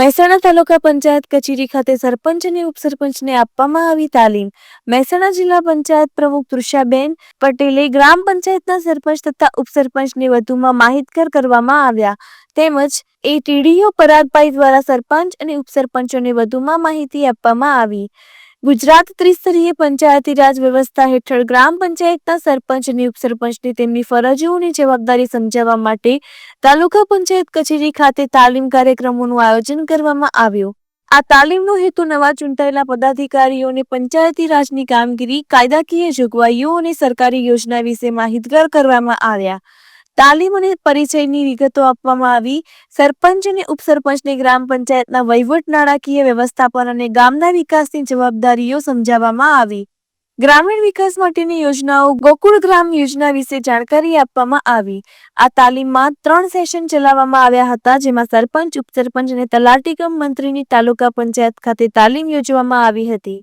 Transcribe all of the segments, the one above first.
મહેસાણા તાલુકા પંચાયત કચેરી ખાતે સરપંચ અને ઉપસરપંચને આપવામાં આવી તાલીમ. મહેસાણા જિલ્લા પંચાયત પ્રમુખ તૃષાબેન પટેલે ગ્રામ પંચાયતના સરપંચ તથા ઉપસરપંચને વધુમાં માહિતગાર કરવામાં આવ્યા. તેમજ એ ટીડીઓ પરાગભાઈ દ્વારા સરપંચ અને ઉપસરપંચોને વધુમાં માહિતી આપવામાં આવી. ગુજરાત ત્રિસ્તરીય પંચાયતી રાજ વ્યવસ્થા હેઠળ ગ્રામ પંચાયતના સરપંચ અને ઉપસરપંચને તેમની ફરજોની જવાબદારી સમજાવવા માટે તાલુકા પંચાયત કચેરી ખાતે તાલીમ કાર્યક્રમોનું આયોજન કરવામાં આવ્યું. આ તાલીમનો હેતુ નવા ચૂંટાયેલા પદાધિકારીઓને પંચાયતી રાજની કામગીરી, કાયદાકીય જોગવાઈઓ અને સરકારી યોજના વિશે માહિતગાર કરવામાં આવ્યા. તાલીમ અને પરિચયની વિગતો આપવામાં આવી. સરપંચ અને ઉપસરપંચને ગ્રામ પંચાયતના વહીવટ નાણાકીય વ્યવસ્થાપન અને ગામના વિકાસની જવાબદારીઓ સમજાવવામાં આવી. ગ્રામીણ વિકાસ માટેની યોજનાઓ ગોકુળ ગ્રામ યોજના વિશે જાણકારી આપવામાં આવી. આ તાલીમમાં ત્રણ સેશન ચલાવવામાં આવ્યા હતા, જેમાં સરપંચ, ઉપસરપંચ અને તલાટીકમ મંત્રીની તાલુકા પંચાયત ખાતે તાલીમ યોજવામાં આવી હતી.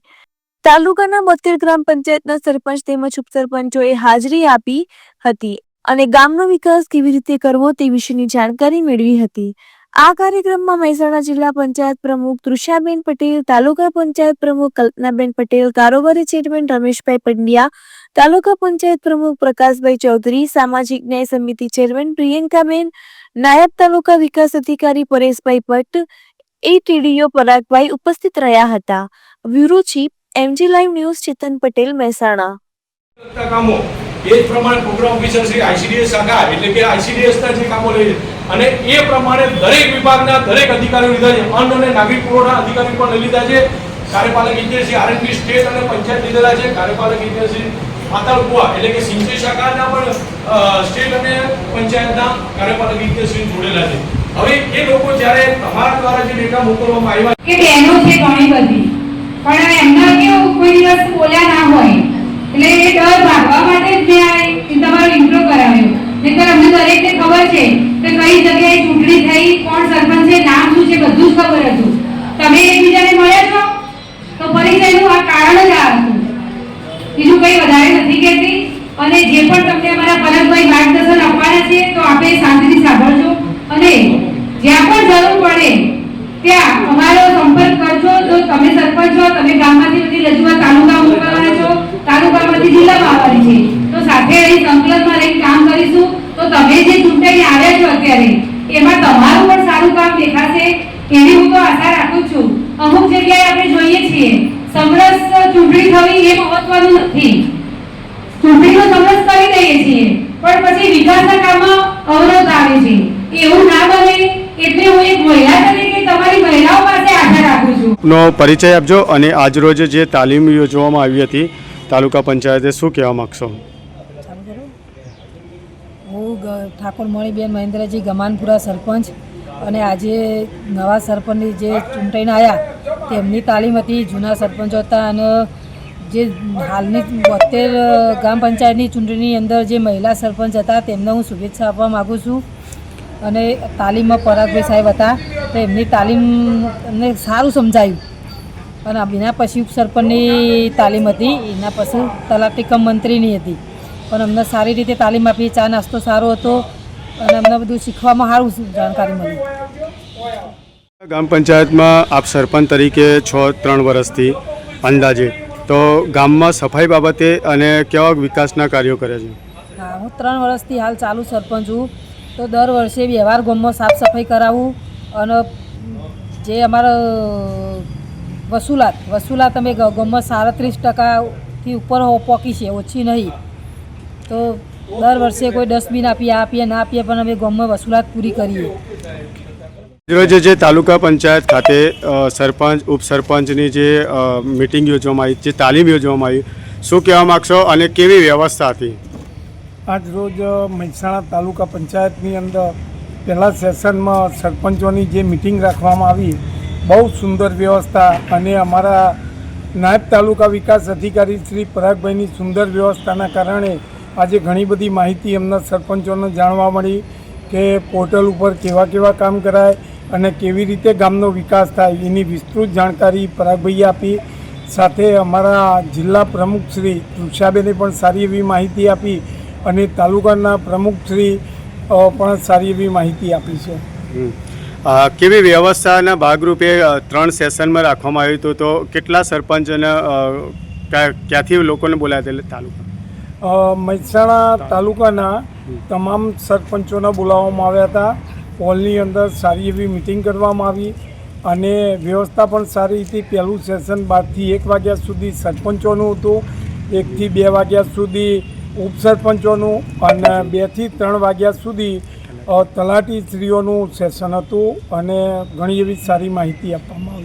તાલુકાના બોતેર ગ્રામ પંચાયતના સરપંચ તેમજ ઉપસરપંચોએ હાજરી આપી હતી. અને ગામનો વિકાસ કેવી રીતે કરવો તે વિશેની જાણકારી મેળવી હતી. આ કાર્યક્રમમાં મહેસાણા જિલ્લા પંચાયત પ્રમુખ તૃષાબેન પટેલ, તાલુકા પંચાયત પ્રમુખ કલ્પનાબેન પટેલ, કારોબારી ચેરમેન રમેશભાઈ પંડ્યા, તાલુકા પંચાયત પ્રમુખ પ્રકાશભાઈ ચૌધરી, સામાજિક ન્યાય સમિતિ ચેરમેન પ્રિયંકાબેન, નાયબ તાલુકા વિકાસ અધિકારી પરેશભાઈ ભટ્ટ, એટીડીઓ પરાગભાઈ ઉપસ્થિત રહ્યા હતા. Bureau chief M G live news Chetan Patel, Mehsana. એ જ પ્રમાણે પ્રોગ્રામ ઓફિસર શ્રી આઈસીડીએસ શાખા એટલે કે ICDS ના જે કામો લે અને એ પ્રમાણે દરેક વિભાગના દરેક અધિકારીઓ લીધા છે, અન્ન અને નાગરિક પુરવઠા અધિકારી પણ લઈ લીધા છે, કાર્યપાલક ઇજનેર શ્રી આરએનબી સ્ટેટ અને પંચાયત લીધેલા છે, કાર્યપાલક ઇજનેર શ્રી પાતાળ એટલે કે સિંચાઈ શાખાના પણ સ્ટેટ અને પંચાયતના કાર્યપાલક ઇજનેર શ્રી જોડેલા છે. હવે એ લોકો જ્યારે તમારા દ્વારા જે ડેટા મોકલવામાં આવ્યા કે બહેનો છે ઘણી બધી, પણ એમના કેવું કોઈ દિવસ બોલ્યા ના હોય? એટલે એ ડર ભાગવા માટે જ મેં આ તમારો ઇન્ટ્રો કરાવ્યો. નહીંતર અમને દરેકને ખબર છે કે કઈ જગ્યાએ ચૂંટણી થઈ, કોણ સરપંચ છે નામ શું છે, બધું જ ખબર હતું. તમે એકબીજાને મળ્યા છો? તો પરિચયનું આ કારણ જ આ હતું. બીજું કંઈ વધારે નથી કહેતી. અને જે પણ તમને અમારા પલકભાઈ માર્ગદર્શન આપવાના છે, તો આપે શાંતિથી સાંભળજો. અને જ્યાં પણ જરૂર પડે, ત્યાં અમારો સંપર્ક કરજો જો તમે સરપંચ છો તમે ગામમાંથી બધી રજૂઆત તાલુકા મોકલવાના છો તાલુકામાંથી જિલ્લામાં આવવાની છે તો સાથે રહી સંકલનમાં રહી કામ કરીશું તો તમે જે ચૂંટાઈને આવ્યા છો અત્યારે એમાં તમારું પણ સારું કામ દેખાશે એવી હું તો આશા રાખું છું. અમુક જગ્યાએ આપણે જોઈએ છીએ, સમરસ ચૂંટણી થવી એ મહત્વનું નથી. ચૂંટણીનો સમરસ કરી દઈએ છીએ, પણ પછી વિકાસના કામમાં અવરોધ આવે છે. એવું ના બને એટલે હું એક મહિલા તરીકે તમારી મહિલાઓ પાસે આશા રાખું છું. નો પરિચય આપજો અને આજરોજ જે તાલીમ યોજવામાં આવી હતી, તાલુકા પંચાયતે શું કહેવા માગશો? ઠાકોર મણીબેન મહેન્દ્રજી ગમાનપુરા સરપંચ અને આજે નવા સરપંચની જે ચૂંટાઈને આવ્યા તેમની તાલીમ હતી, જૂના સરપંચો હતા અને જે હાલની બોતેર ગ્રામ પંચાયતની ચૂંટણીની અંદર જે મહિલા સરપંચ હતા, તેમને હું શુભેચ્છા આપવા માગું છું. અને તાલીમમાં પરાગભાઈ સાહેબ હતા, તો એમની તાલીમ અમને સારું સમજાયું. અને એના પછી ઉપસરપંચની તાલીમ હતી, એના પછી તલાટીકમ મંત્રીની હતી. પણ અમને સારી રીતે તાલીમ આપી ચા નાસ્તો સારો હતો અને અમને બધું શીખવામાં સારું જાણકારી મળી. ગ્રામ પંચાયતમાં આપ સરપંચ તરીકે છ ત્રણ વર્ષથી અંદાજે. તો ગામમાં સફાઈ બાબતે અને કેવા વિકાસના કાર્યો કરે છે? હા હું ત્રણ વર્ષથી હાલ ચાલુ સરપંચ છું. તો દર વર્ષે વ્યવહાર ગામમાં સાફ સફાઈ કરાવું અને જે અમારા વસૂલાત વસૂલાત અમે ગામમાં સાડત્રીસ ટકાથી ઉપર પહોંચી છે ઓછી નહીં. તો દર વર્ષે કોઈ ડસ્ટબિન આપીએ આપીએ ના આપીએ પણ અમે ગામમાં વસૂલાત પૂરી કરીએ. આજરોજ જે તાલુકા પંચાયત ખાતે સરપંચ ઉપસરપંચની જે મિટિંગ યોજવામાં આવી જે તાલીમ યોજવામાં આવી શું કહેવા માગશો અને કેવી વ્યવસ્થા હતી? આજ રોજ મહેસાણા તાલુકા પંચાયતની અંદર પહેલાં સેશનમાં સરપંચોની જે મિટિંગ રાખવામાં આવી બહુ સુંદર વ્યવસ્થા અને અમારા નાયબ તાલુકા વિકાસ અધિકારી શ્રી પરાગભાઈની સુંદર વ્યવસ્થાના કારણે આજે ઘણી બધી માહિતી એમના સરપંચોને જાણવા મળી કે પોર્ટલ ઉપર કેવા કેવા કામ કરાય અને કેવી રીતે ગામનો વિકાસ થાય એની વિસ્તૃત જાણકારી પરાગભાઈએ આપી. સાથે અમારા જિલ્લા પ્રમુખ શ્રી તૃષાબેને પણ સારી એવી માહિતી આપી અને તાલુકાના પ્રમુખ શ્રી પણ સારી એવી માહિતી આપી છે. કેવી વ્યવસ્થાના ભાગરૂપે ત્રણ સેશનમાં રાખવામાં આવ્યું હતું તો કેટલા સરપંચ અને ક્યાંથી લોકોને બોલાયા તાલુકા? મહેસાણા તાલુકાના તમામ સરપંચોને બોલાવવામાં આવ્યા હતા. હોલની અંદર સારી એવી મિટિંગ કરવામાં આવી અને વ્યવસ્થા પણ સારી હતી. પહેલું સેશન બારથી એક વાગ્યા સુધી સરપંચોનું હતું. એકથી બે વાગ્યા સુધી ઉપસરપંચોનું અને બેથી ત્રણ વાગ્યા સુધી તલાટી તલાટીશ્રીઓનું સેશન હતું અને ઘણી એવી સારી માહિતી આપવામાં આવી.